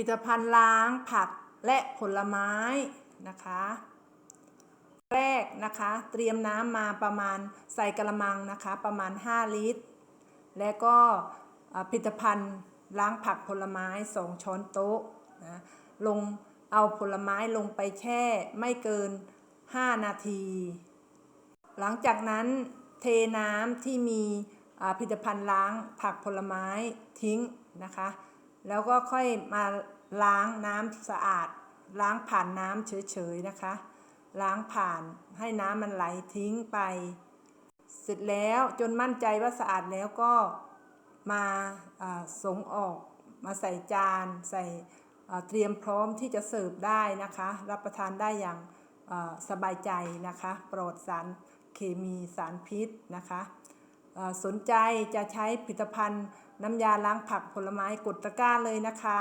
ผลิตภัณฑ์ล้างผักและผลไม้นะคะ แรกนะคะ เตรียมน้ำมาประมาณใส่กระมังนะคะประมาณ 5 ลิตร แล้วก็ผลิตภัณฑ์ล้างผักผลไม้ 2 ช้อนโต๊ะนะลงเอาผลไม้ลงไปแช่ไม่เกิน 5 นาที หลังจากนั้นเทน้ำที่มีผลิตภัณฑ์ล้างผักผลไม้ทิ้งนะคะ แล้วก็ค่อยมาล้างน้ำสะอาด ล้างผ่านน้ำเฉยๆนะคะ ล้างผ่านให้น้ำมันไหลทิ้งไป เสร็จแล้วจนมั่นใจว่าสะอาดแล้วก็มาส่งออกมาใส่จานใส่เตรียมพร้อมที่จะเสิร์ฟได้นะคะ รับประทานได้อย่างสบายใจนะคะ ปลอดสารเคมีสารพิษนะคะ สนใจจะใช้ผลิตภัณฑ์น้ำยาล้างผักผลไม้กดตะกร้าเลยนะคะ